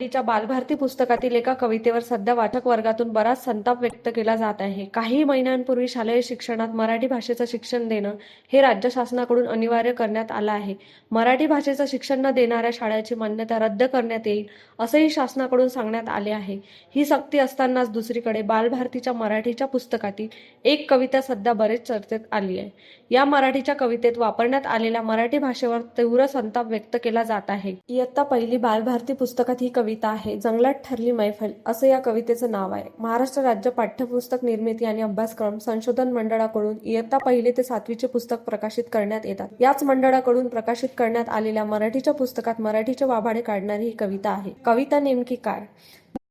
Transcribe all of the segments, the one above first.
तिच्या बालभारती पुस्तकातील एका कवितेवर सध्या वाचक वर्गातून बराच संताप व्यक्त केला जात आहे. काही महिन्यांपूर्वी शालेय शिक्षणात मराठी भाषेचं शिक्षण देणं हे राज्य शासनाकडून अनिवार्य करण्यात आलं आहे. मराठी भाषेचं शिक्षण न देणाऱ्या शाळेची मान्यता रद्द करण्यात येईल असंही शासनाकडून सांगण्यात आले आहे. ही सक्ती असतानाच दुसरीकडे बालभारतीच्या मराठीच्या पुस्तकातील एक कविता सध्या बरेच चर्चेत आली आहे. या मराठीच्या कवितेत वापरण्यात आलेल्या मराठी भाषेवर तीव्र संताप व्यक्त केला जात आहे. इयत्ता पहिली बालभारती पुस्तकात ही कविता आहे जंगलात ठरली मैफल असं या कवितेचं नाव आहे. महाराष्ट्र राज्य पाठ्यपुस्तक निर्मिती आणि अभ्यासक्रम संशोधन मंडळाकडून इयत्ता पहिली ते सातवीचे पुस्तक प्रकाशित करण्यात येतात. याच मंडळाकडून प्रकाशित करण्यात आलेल्या मराठीच्या पुस्तकात मराठीचे वाभाडे काढणारी ही कविता आहे. कविता नेमकी काय?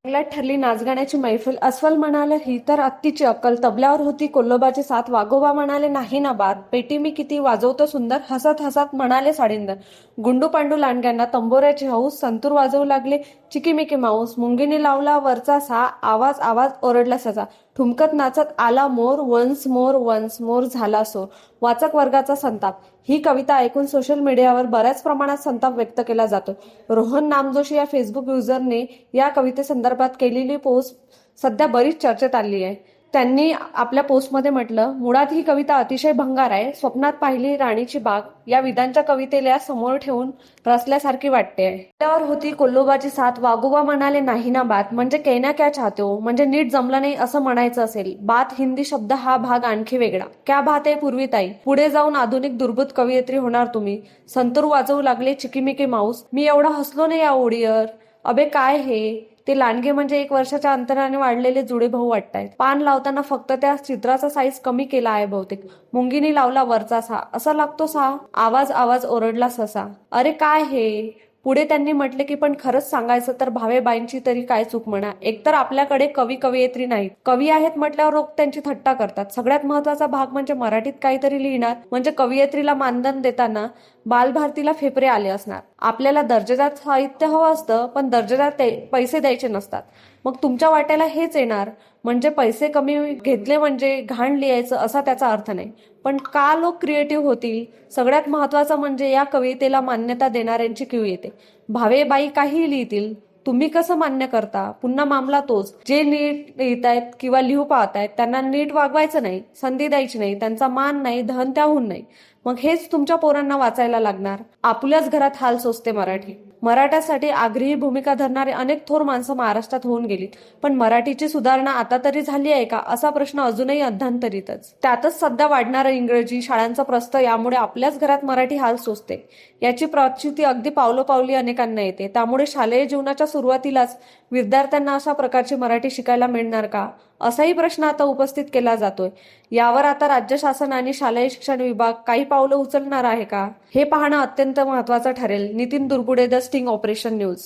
जंगलात ठरली नाचगाण्याची मैफिल. अस्वल म्हणाले ही तर अत्तीची अक्कल. तबल्यावर होती. कोल्लोबाची साथ वाघोबा म्हणाले नाही ना बात. पेटी मी किती वाजवतो सुंदर. हसत हसत म्हणाले साडींदर गुंडू पांडू लांडग्यांना तंबोऱ्याची हौस संतूर वाजवू लागले. चिकीमिकी माऊस मुंगीने लावला वरचा सा. आवाज आवाज ओरडला सजा ठुमकत नाचत आला more once more once more झाला सोर वाचक वर्गाचा संताप. ही कविता ऐकून सोशल मीडियावर बऱ्याच प्रमाणात संताप व्यक्त केला जातो. रोहन नामजोशी या फेसबुक युजरने या कवितेसंदर्भात केलेली पोस्ट सध्या बरीच चर्चेत आली आहे. त्यांनी आपल्या पोस्टमध्ये म्हटलं मुळात ही कविता अतिशय भंगार आहे. स्वप्नात पाहिली राणीची बाग. या विधांच्या कवितेला समोर ठेवून रचल्यासारखी वाटते. त्यावर होती कोल्लोबाची साथ. वागोबा म्हणाले नाही ना बात. म्हणजे कैना क्या चाहते हो? म्हणजे नीट जमलं नाही असं म्हणायचं असेल. बात हिंदी शब्द हा भाग आणखी वेगळा. क्या बात आहे पूर्वीताई पुढे जाऊन आधुनिक दुर्भूत कवयित्री होणार तुम्ही. संतूर वाजवू लागले चिकीमिकी माऊस. मी एवढा हसलो नाही या ओढीवर अबे काय हे? ते लांडगे म्हणजे एक वर्षाच्या अंतराने वाढलेले जुळे भाऊ वाटतायत. पान लावताना फक्त त्या चित्राचा साईज कमी केला आहे बहुतेक. मुंगीने लावला वरचा सा असा लागतो सा आवाज आवाज ओरडला ससा. अरे काय हे? पुढे त्यांनी म्हटले की पण खरंच सांगायचं तर भावेबाईंची तरी काय चूक म्हणा. एकतर आपल्याकडे कवी कवयित्री नाहीत. कवी आहेत म्हटल्यावर लोक त्यांची थट्टा करतात. सगळ्यात महत्त्वाचा भाग म्हणजे मराठीत काहीतरी लिहिणार म्हणजे कवयित्रीला मानधन देताना बालभारतीला फेफरे आले असणार. आपल्याला दर्जेदार साहित्य हवं असतं पण दर्जेदार पैसे द्यायचे नसतात. मग तुमच्या वाट्याला हेच येणार. म्हणजे पैसे कमी घेतले म्हणजे घाण लिहायचं असा त्याचा अर्थ नाही. पण का लोक क्रिएटिव्ह होतील? सगळ्यात महत्वाचं म्हणजे या कवितेला मान्यता देणाऱ्यांची क्यू येते. भावेबाई काहीही लिहितील. तुम्ही कसं मान्य करता? पुन्हा मामला तोच. जे नीट लिहितायत किंवा लिहू पाहतायत त्यांना नीट वागवायचं नाही संधी द्यायची नाही त्यांचा मान नाही धन त्याहून नाही. मग हेच तुमच्या पोरांना वाचायला लागणार. आपल्याच घरात हाल सोसते मराठी. मराठ्यासाठी आग्रही भूमिका धरणारे अनेक थोर माणसं महाराष्ट्रात होऊन गेलीत. पण मराठीची सुधारणा आता तरी झाली आहे का? असा प्रश्न अजूनही अध्यांतरीतच. त्यातच सध्या वाढणारं इंग्रजी शाळांचा प्रस्त यामुळे आपल्याच घरात मराठी हाल सोसते. याची प्रचिती अगदी पावलोपावली अनेकांना येते. त्यामुळे शालेय जीवनाच्या सुरुवातीलाच विद्यार्थ्यांना अशा प्रकारची मराठी शिकायला मिळणार का? असाही प्रश्न आता उपस्थित केला जातोय. यावर आता राज्य शासन आणि शालेय शिक्षण विभाग काही पावलं उचलणार आहे का? हे पाहणं अत्यंत महत्वाचं ठरेल. Nitin Durbude the sting operation news.